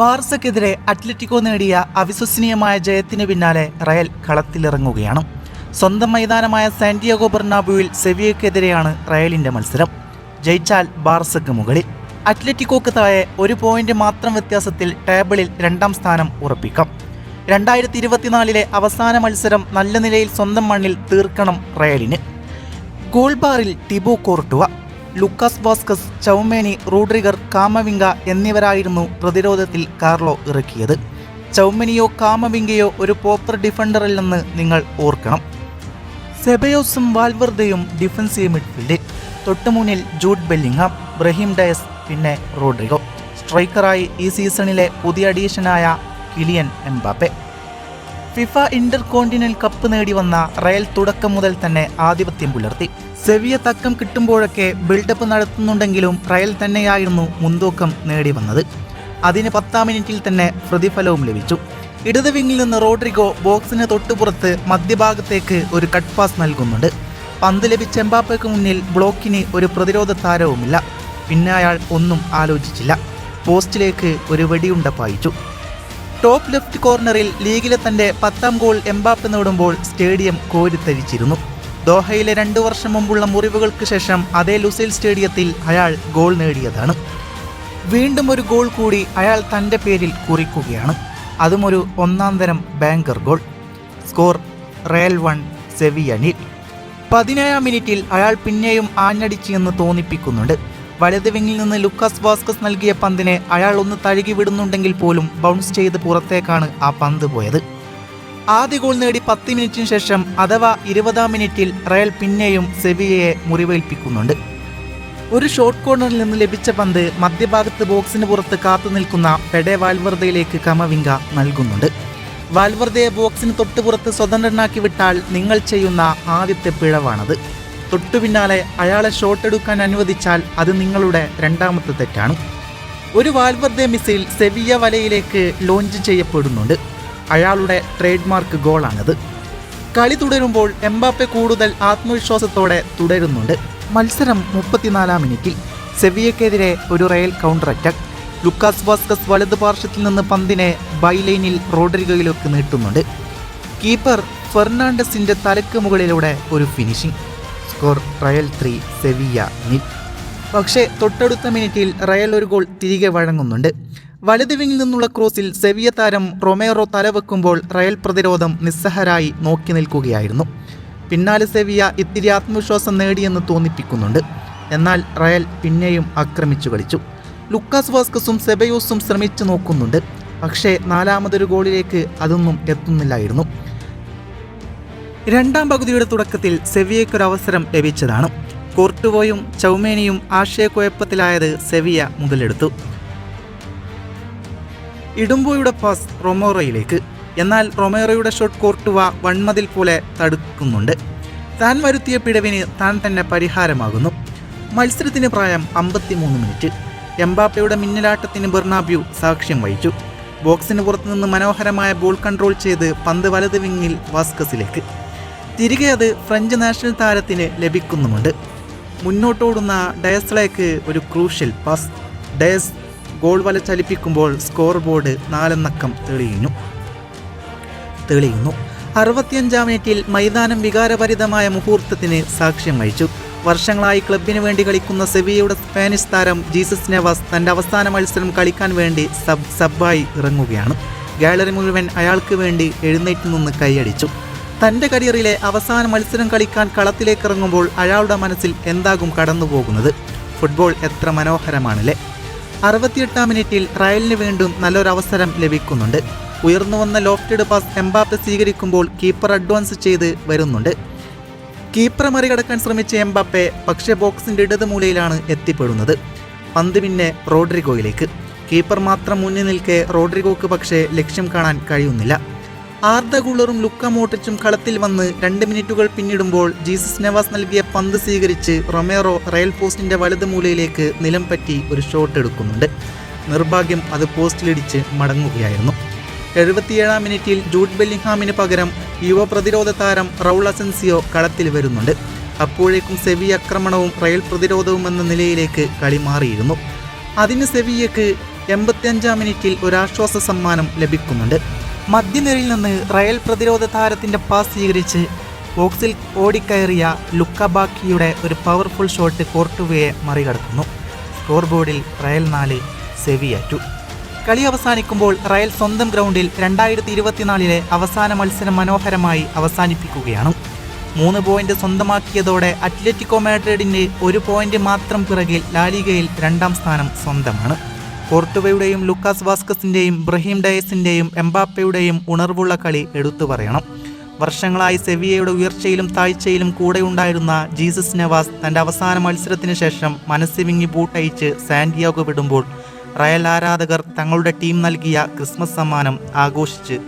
ബാർസക്കെതിരെ Atletico നേടിയ അവിശ്വസനീയമായ ജയത്തിന് പിന്നാലെ റയൽ കളത്തിലിറങ്ങുകയാണ്. സ്വന്തം മൈതാനമായ സാന്റിയാഗോ ബെർണാബുവിൽ സെവിയക്കെതിരെയാണ് റയലിന്റെ മത്സരം. ജയിച്ചാൽ ബാർസക്ക് മുകളിൽ. അത്ലറ്റിക്കോക്ക് താഴെ ഒരു പോയിന്റ് മാത്രം വ്യത്യാസത്തിൽ ടേബിളിൽ രണ്ടാം സ്ഥാനം ഉറപ്പിക്കാം. രണ്ടായിരത്തി ഇരുപത്തിനാലിലെ അവസാന മത്സരം നല്ല നിലയിൽ സ്വന്തം മണ്ണിൽ തീർക്കണം റയലിന്. ഗോൾബാറിൽ Thibaut Courtois. Lucas Vazquez Tchouameni Rudiger Camavinga എന്നിവരായിരുന്നു പ്രതിരോധത്തിൽ കാർലോ ഇറക്കിയത്. ചൗമനിയോ കാമവിംഗയോ ഒരു പോപ്പർ ഡിഫൻഡറിൽ നിന്ന് നിങ്ങൾ ഓർക്കണം. സെബയോസും വാൽവർദയും ഡിഫൻസീവ് മിഡ്ഫീൽഡിൽ. തൊട്ടുമുന്നിൽ ജൂഡ് ബെല്ലിംഗം ബ്രഹീം ഡയസ് പിന്നെ റോഡ്രിഗോ. സ്ട്രൈക്കറായി ഈ സീസണിലെ പുതിയ അഡീഷനായ Kylian Mbappe. FIFA intercontinental cup നേടി വന്ന റയൽ തുടക്കം മുതൽ തന്നെ ആധിപത്യം പുലർത്തി. സെവിയ തക്കം കിട്ടുമ്പോഴൊക്കെ ബിൽഡപ്പ് നടത്തുന്നുണ്ടെങ്കിലും റയൽ തന്നെയായിരുന്നു മുൻതൂക്കം നേടി വന്നത് അതിന് പത്താം മിനിറ്റിൽ തന്നെ പ്രതിഫലവും ലഭിച്ചു. ഇടത് വിങ്ങിൽ നിന്ന് റോഡ്രിഗോ ബോക്സിന് തൊട്ടുപുറത്ത് മധ്യഭാഗത്തേക്ക് ഒരു കട്ട് പാസ് നൽകുന്നുണ്ട്. പന്ത് ലഭിച്ച എംബാപ്പയ്ക്ക് മുന്നിൽ ബ്ലോക്കിന് ഒരു പ്രതിരോധ താരവുമില്ല. പിന്നെ അയാൾ ഒന്നും ആലോചിച്ചില്ല. പോസ്റ്റിലേക്ക് ഒരു വെടിയുണ്ട പായിച്ചു. ടോപ്പ് ലെഫ്റ്റ് കോർണറിൽ ലീഗിലെ തന്റെ പത്താം ഗോൾ എംബാപ്പ് നേടുമ്പോൾ സ്റ്റേഡിയം കോരിത്തരിച്ചിരുന്നു. ദോഹയിലെ രണ്ടു വർഷം മുമ്പുള്ള മുറിവുകൾക്ക് ശേഷം അതേ ലുസൈൽ സ്റ്റേഡിയത്തിൽ അയാൾ ഗോൾ നേടിയതാണ്. വീണ്ടും ഒരു ഗോൾ കൂടി അയാൾ തന്റെ പേരിൽ കുറിക്കുകയാണ്. അതും ഒരു ഒന്നാം തരം banger goal. Score Real one സെവിയനിൽ പതിനേഴാം മിനിറ്റിൽ അയാൾ പിന്നെയും ആഞ്ഞടിച്ചു എന്ന് തോന്നിപ്പിക്കുന്നുണ്ട്. വലത് വിങ്ങിൽ നിന്ന് ലുക്കാസ് വാസ്കസ് നൽകിയ പന്തിനെ അയാൾ ഒന്ന് തഴുകി വിടുന്നുണ്ടെങ്കിൽ പോലും ബൗൺസ് ചെയ്ത് പുറത്തേക്കാണ് ആ പന്ത് പോയത്. ആദ്യ ഗോൾ നേടി പത്ത് മിനിറ്റിന് ശേഷം അഥവാ ഇരുപതാം മിനിറ്റിൽ റയൽ പിന്നെയും സെവിയയെ മുറിവേൽപ്പിക്കുന്നുണ്ട്. ഒരു ഷോർട്ട് കോർണറിൽ നിന്ന് ലഭിച്ച പന്ത് മധ്യഭാഗത്ത് ബോക്സിന് പുറത്ത് കാത്തു നിൽക്കുന്ന പെഡെ വാൽവർദയിലേക്ക് കമവിംഗ നൽകുന്നുണ്ട്. വാൽവർദയെ ബോക്സിന് തൊട്ടുപുറത്ത് സ്വതന്ത്രനാക്കി വിട്ടാൽ നിങ്ങൾ ചെയ്യുന്ന ആദ്യത്തെ പിഴവാണത്. തൊട്ടു പിന്നാലെ അയാളെ ഷോട്ട് എടുക്കാൻ അനുവദിച്ചാൽ അത് നിങ്ങളുടെ രണ്ടാമത്തെ തെറ്റാണ്. ഒരു വാൽവർദെ മിസൈൽ സെവിയ വലയിലേക്ക് ലോഞ്ച് ചെയ്യപ്പെടുന്നുണ്ട്. അയാളുടെ ട്രേഡ് മാർക്ക് ഗോളാണത്. കളി തുടരുമ്പോൾ എംബാപ്പെ കൂടുതൽ ആത്മവിശ്വാസത്തോടെ തുടരുന്നുണ്ട്. മത്സരം മുപ്പത്തിനാലാം മിനിറ്റിൽ സെവിയക്കെതിരെ ഒരു Real counter attack Lucas Vazquez വലത് പാർശ്വത്തിൽ നിന്ന് പന്തിനെ ബൈലൈനിൽ റോഡ്രിഗയിലേക്ക് നീട്ടുന്നുണ്ട്. കീപ്പർ ഫെർണാണ്ടസിന്റെ തലക്ക് മുകളിലൂടെ ഒരു finishing score Real three Sevilla nil പക്ഷേ തൊട്ടടുത്ത മിനിറ്റിൽ റയൽ ഒരു ഗോൾ തിരികെ വഴങ്ങുന്നുണ്ട്. വലത് വിങ്ങിൽ നിന്നുള്ള ക്രോസിൽ സെവിയ താരം റൊമേറോ തലവെക്കുമ്പോൾ റയൽ പ്രതിരോധം നിസ്സഹരായി നോക്കി നിൽക്കുകയായിരുന്നു. പിന്നാലെ സെവിയ ഇത്തിരി ആത്മവിശ്വാസം നേടിയെന്ന് തോന്നിപ്പിക്കുന്നുണ്ട്. എന്നാൽ റയൽ പിന്നെയും ആക്രമിച്ചു കളിച്ചു. ലുക്കാസ് വാസ്കസും സെബയോസും ശ്രമിച്ചു നോക്കുന്നുണ്ട്. പക്ഷേ നാലാമതൊരു ഗോളിലേക്ക് അതൊന്നും എത്തുന്നില്ലായിരുന്നു. രണ്ടാം പകുതിയുടെ തുടക്കത്തിൽ സെവിയയ്ക്കൊരു അവസരം ലഭിച്ചതാണ്. കോർട്ടുവോയും ചൗമേനിയും ആശയക്കുഴപ്പത്തിലായത് സെവിയ മുതലെടുത്തു. ഇടുമ്പോയുടെ പാസ് റൊമോറയിലേക്ക്. എന്നാൽ റൊമേറോയുടെ ഷോട്ട് കോർട്ടുവ വൺമതിൽ പോലെ തടുക്കുന്നുണ്ട്. താൻ വരുത്തിയ പിഴവിന് താൻ തന്നെ പരിഹാരമാകുന്നു. മത്സരത്തിന് പ്രായം അമ്പത്തിമൂന്ന് മിനിറ്റ്. എംബാപ്പയുടെ മിന്നലാട്ടത്തിന് ബെർണാബ്യു സാക്ഷ്യം വഹിച്ചു. ബോക്സിന് പുറത്തുനിന്ന് മനോഹരമായ ബോൾ കൺട്രോൾ ചെയ്ത് പന്ത് വലത് വിങ്ങിൽ വാസ്കസിലേക്ക്. തിരികെ അത് ഫ്രഞ്ച് നാഷണൽ താരത്തിന് ലഭിക്കുന്നുമുണ്ട്. മുന്നോട്ടോടുന്ന ഡയസ്ലേക്ക് ഒരു ക്രൂഷ്യൽ പാസ്. ഡയസ് ഗോൾ വല ചലിപ്പിക്കുമ്പോൾ സ്കോർ ബോർഡ് നാലെന്നക്കം തെളിയുന്നു. തെളിയുന്നു. അറുപത്തിയഞ്ചാം മിനിറ്റിൽ മൈതാനം വികാരഭരിതമായ മുഹൂർത്തത്തിന് സാക്ഷ്യം വഹിച്ചു. വർഷങ്ങളായി ക്ലബിന് വേണ്ടി കളിക്കുന്ന സെവിയയുടെ സ്പാനിഷ് താരം ജീസസ് നെവാസ് തന്റെ അവസാന മത്സരം കളിക്കാൻ വേണ്ടി സബ് സബ്ബായി ഇറങ്ങുകയാണ്. ഗാലറി മുഴുവൻ അയാൾക്ക് വേണ്ടി എഴുന്നേറ്റ് നിന്ന് കൈയടിച്ചു. തന്റെ കരിയറിലെ അവസാന മത്സരം കളിക്കാൻ കളത്തിലേക്ക് ഇറങ്ങുമ്പോൾ അയാളുടെ മനസ്സിൽ എന്താകും കടന്നുപോകുന്നത്? ഫുട്ബോൾ എത്ര മനോഹരമാണല്ലേ? അറുപത്തിയെട്ടാം മിനിറ്റിൽ റയലിന് വീണ്ടും നല്ലൊരവസരം ലഭിക്കുന്നുണ്ട്. ഉയർന്നു വന്ന ലോഫ്റ്റഡ് പാസ് എംബാപ്പെ സ്വീകരിക്കുമ്പോൾ കീപ്പർ അഡ്വാൻസ് ചെയ്ത് വരുന്നുണ്ട്. കീപ്പറെ മറികടക്കാൻ ശ്രമിച്ച എംബാപ്പെ പക്ഷേ ബോക്സിന്റെ ഇടത് മൂലയിലാണ് എത്തിപ്പെടുന്നത്. പന്ത് പിന്നെ റോഡ്രിഗോയിലേക്ക്. കീപ്പർ മാത്രം മുന്നിൽ നിൽക്കെ റോഡ്രിഗോക്ക് പക്ഷേ ലക്ഷ്യം കാണാൻ കഴിയുന്നില്ല. ആർദ ഗുളറും ലുക്ക മോട്ടിച്ചും കളത്തിൽ വന്ന് രണ്ട് മിനിറ്റുകൾ പിന്നിടുമ്പോൾ ജീസസ് നവാസ് നൽകിയ പന്ത് സ്വീകരിച്ച് റൊമേറോ റയൽ പോസ്റ്റിന്റെ വലത് മൂലയിലേക്ക് നിലം പറ്റി ഒരു ഷോട്ട് എടുക്കുന്നുണ്ട്. നിർഭാഗ്യം അത് പോസ്റ്റിലിടിച്ച് മടങ്ങുകയായിരുന്നു. എഴുപത്തിയേഴാം മിനിറ്റിൽ ജൂഡ് ബെല്ലിംഗ്ഹാമിന് പകരം യുവ പ്രതിരോധ താരം റൗൾ അസൻസിയോ കളത്തിൽ വരുന്നുണ്ട്. അപ്പോഴേക്കും സെവി ആക്രമണവും റയൽ പ്രതിരോധവും എന്ന നിലയിലേക്ക് കളി മാറിയിരുന്നു. അതിന് സെവിയക്ക് എൺപത്തിയഞ്ചാം മിനിറ്റിൽ ഒരാശ്വാസ സമ്മാനം ലഭിക്കുന്നുണ്ട്. മധ്യനിരയിൽ നിന്ന് റയൽ പ്രതിരോധ താരത്തിന്റെ പാസ് സ്വീകരിച്ച് ബോക്സിൽ ഓടിക്കയറിയ ലുക്കബാക്കിയുടെ ഒരു പവർഫുൾ ഷോട്ട് കോർട്ടുവയെ മറികടക്കുന്നു. സ്കോർ ബോർഡിൽ റയൽ നാല് സെവിയാറ്റു കളി അവസാനിക്കുമ്പോൾ റയൽ സ്വന്തം ഗ്രൗണ്ടിൽ രണ്ടായിരത്തി ഇരുപത്തിനാലിലെ അവസാന മത്സരം മനോഹരമായി അവസാനിപ്പിക്കുകയാണ്. മൂന്ന് പോയിന്റ് സ്വന്തമാക്കിയതോടെ അത്ലറ്റിക്കോ മാഡ്രിഡിന് ഒരു പോയിന്റ് മാത്രം പിറകിൽ ലാലിഗയിൽ രണ്ടാം സ്ഥാനം സ്വന്തമാണ്. പോർട്ടുവയുടെയും ലുക്കാസ് വാസ്കസിന്റെയും ബ്രഹീം ഡയസിന്റെയും എംബാപ്പയുടെയും ഉണർവുള്ള കളി എടുത്തു പറയണം. വർഷങ്ങളായി സെവിയയുടെ ഉയർച്ചയിലും താഴ്ചയിലും കൂടെയുണ്ടായിരുന്ന ജീസസ് നവാസ് തന്റെ അവസാന മത്സരത്തിന് ശേഷം മനസ്സിവിങ്ങി ബൂട്ടയിച്ച് സാന്റിയാഗോ വിടുമ്പോൾ റയൽ ആരാധകർ തങ്ങളുടെ ടീം നൽകിയ ക്രിസ്മസ് സമ്മാനം ആഘോഷിച്ച്